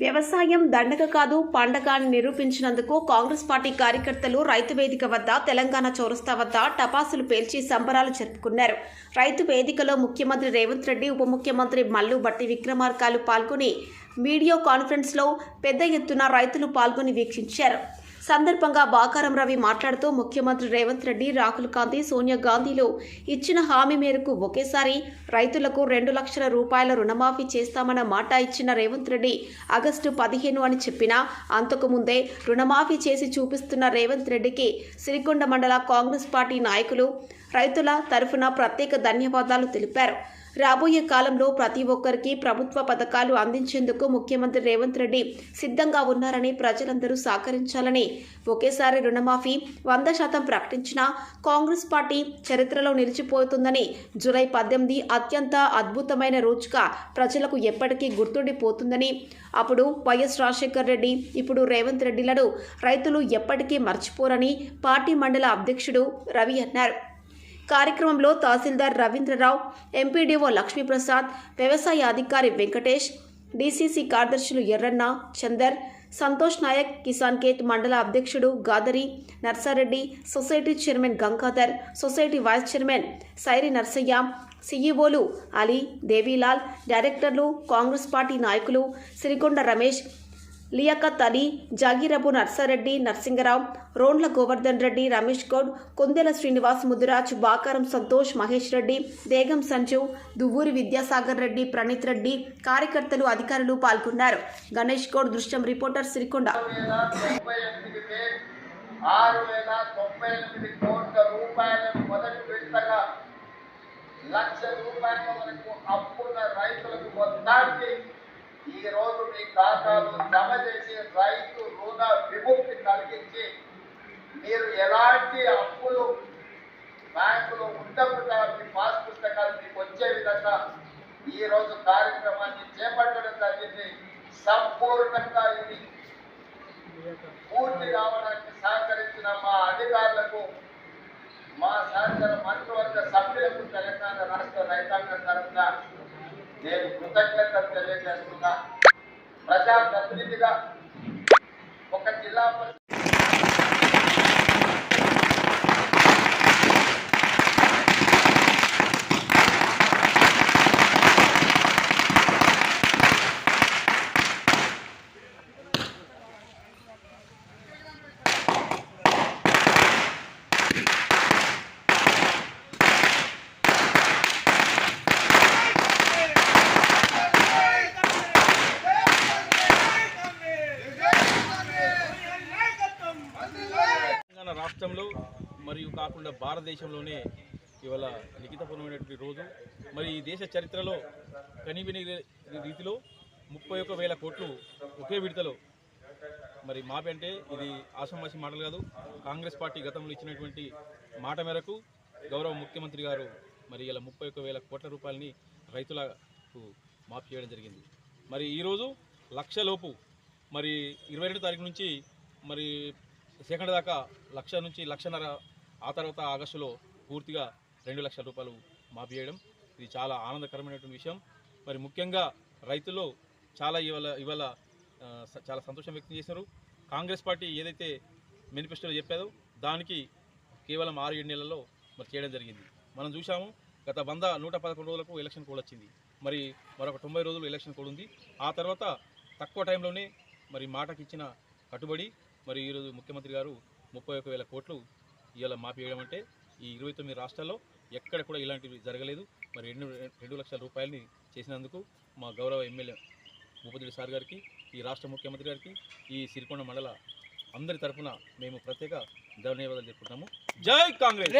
వ్యవసాయం దండగ కాదు పండగ అని నిరూపించినందుకు కాంగ్రెస్ పార్టీ కార్యకర్తలు రైతు వేదిక వద్ద తెలంగాణ చౌరస్తా వద్ద టపాసులు పేల్చి సంబరాలు జరుపుకున్నారు. రైతు వేదికలో ముఖ్యమంత్రి రేవంత్ రెడ్డి ఉప ముఖ్యమంత్రి మల్లు బట్టి విక్రమార్కాలు పాల్గొని వీడియో కాన్ఫరెన్స్లో పెద్ద ఎత్తున రైతులు పాల్గొని వీక్షించారు. సందర్భంగా బాకారం రవి మాట్లాడుతూ ముఖ్యమంత్రి రేవంత్ రెడ్డి రాహుల్ గాంధీ సోనియా గాంధీలు ఇచ్చిన హామీ మేరకు ఒకేసారి రైతులకు రెండు లక్షల రూపాయల రుణమాఫీ చేస్తామన్న మాట ఇచ్చిన రేవంత్ రెడ్డి ఆగస్టు పదిహేను అని చెప్పినా అంతకుముందే రుణమాఫీ చేసి చూపిస్తున్న రేవంత్ రెడ్డికి సిరికొండ మండల కాంగ్రెస్ పార్టీ నాయకులు రైతుల తరఫున ప్రత్యేక ధన్యవాదాలు తెలిపారు. రాబోయే కాలంలో ప్రతి ఒక్కరికి ప్రభుత్వ పథకాలు అందించేందుకు ముఖ్యమంత్రి రేవంత్ రెడ్డి సిద్ధంగా ఉన్నారని ప్రజలందరూ సహకరించాలని ఒకేసారి రుణమాఫీ వంద శాతం ప్రకటించిన కాంగ్రెస్ పార్టీ చరిత్రలో నిలిచిపోతుందని జూలై పద్దెనిమిది అత్యంత అద్భుతమైన రోజుగా ప్రజలకు ఎప్పటికీ గుర్తుండిపోతుందని అప్పుడు వైఎస్ రాజశేఖర్ రెడ్డి ఇప్పుడు రేవంత్ రెడ్డిలను రైతులు ఎప్పటికీ మర్చిపోరని పార్టీ మండల అధ్యక్షుడు రవి అన్నారు. కార్యక్రమంలో తహసీల్దార్ రవీంద్రరావు ఎంపీడీఓ లక్ష్మీప్రసాద్ వ్యవసాయ అధికారి వెంకటేష్ డీసీసీ కార్యదర్శులు ఎర్రన్న చందర్ సంతోష్ నాయక్ కిసాన్ కేట్ మండల అధ్యక్షుడు Gadari Narsareddy society chairman Gangadhar society vice chairman Sairi Narsaiah సీఈఓలు Ali Devilal డైరెక్టర్లు కాంగ్రెస్ పార్టీ నాయకులు సిరికొండ రమేష్ లియాఖత్ అలీ జాగీరబు నర్సారెడ్డి నర్సింగరావు రోండ్ల గోవర్ధన్ రెడ్డి రమేష్ గౌడ్ కొందెల శ్రీనివాస్ ముదిరాజ్ బాకారం సంతోష్ మహేష్ రెడ్డి దేగం సంజీవ్ దువ్వూరి విద్యాసాగర్ రెడ్డి ప్రణీత్ రెడ్డి కార్యకర్తలు అధికారులు పాల్గొన్నారు. గణేష్ గౌడ్ దృశ్యం రిపోర్టర్ సిరికొండ. ఆరు వేల తొంభై ఎనిమిది కోట్ల రూపాయలను మొదటి విడతగా లక్ష అప్పున్న రైతులకు మొత్తానికి ఈ రోజు మీ ఖాతాలు జమ చేసి రైతు రుణ విముక్తి కలిగించి మీరు ఎలాంటి అప్పులు బ్యాంకులో ఉండకుండా మీ పాస్ పుస్తకాలు మీకు వచ్చే విధంగా ఈరోజు కార్యక్రమాన్ని చేపట్టడం జరిగింది. సంపూర్ణంగా ఇది పూర్తి కావడానికి సహకరించిన మా అధికారులకు మా సహచర మంత్రివర్గ సభ్యులకు తెలంగాణ రాష్ట్ర రైతాంగం తరఫున నేను కృతజ్ఞతలు తెలియజేస్తున్నా. ప్రజాప్రతినిధిగా ఒక జిల్లా పరిషత్ తెలంగాణ రాష్ట్రంలో మరియు కాకుండా భారతదేశంలోనే ఇవాళ లిఖితపూర్వమైనటువంటి రోజు. మరి ఈ దేశ చరిత్రలో కనివిని రీతిలో ముప్పై ఒక్క వేల కోట్లు ఒకే విడతలో మరి మాపి అంటే ఇది ఆషామాషి మాటలు కాదు. కాంగ్రెస్ పార్టీ గతంలో ఇచ్చినటువంటి మాట మేరకు గౌరవ ముఖ్యమంత్రి గారు మరి ఇలా ముప్పై ఒక్క వేల కోట్ల రూపాయలని రైతులకు మాఫీ చేయడం జరిగింది. మరి ఈరోజు లక్షలోపు మరి ఇరవై రెండు తారీఖు నుంచి మరి సెకండ్ దాకా లక్ష నుంచి లక్షన్నర ఆ తర్వాత ఆగస్టులో పూర్తిగా రెండు లక్షల రూపాయలు మాఫీ చేయడం ఇది చాలా ఆనందకరమైనటువంటి విషయం. మరి ముఖ్యంగా రైతులు చాలా ఇవాళ ఇవాళ చాలా సంతోషం వ్యక్తం చేశారు. కాంగ్రెస్ పార్టీ ఏదైతే మేనిఫెస్టోలో చెప్పాదో దానికి కేవలం ఆరు ఏడు నెలల్లో మరి చేయడం జరిగింది. మనం చూసాము గత వంద నూట పదకొండు రోజులకు ఎలక్షన్ కోడ్ వచ్చింది. మరి మరొక తొంభై రోజులు ఎలక్షన్ కోడ్ ఉంది. ఆ తర్వాత తక్కువ టైంలోనే మరి మాటకిచ్చిన కట్టుబడి మరి ఈరోజు ముఖ్యమంత్రి గారు ముప్పై ఒక వేల కోట్లు ఇవాళ మాఫీ చేయడం అంటే ఈ ఇరవై తొమ్మిది రాష్ట్రాల్లో ఎక్కడ కూడా ఇలాంటివి జరగలేదు. మరి రెండు రెండు లక్షల రూపాయలని చేసినందుకు మా గౌరవ ఎమ్మెల్యే భూపతి సార్ గారికి ఈ రాష్ట్ర ముఖ్యమంత్రి గారికి ఈ సిరికొండ మండల అందరి తరఫున మేము ప్రత్యేక ధన్యవాదాలు చెప్పుకుంటాము జై కాంగ్రెస్!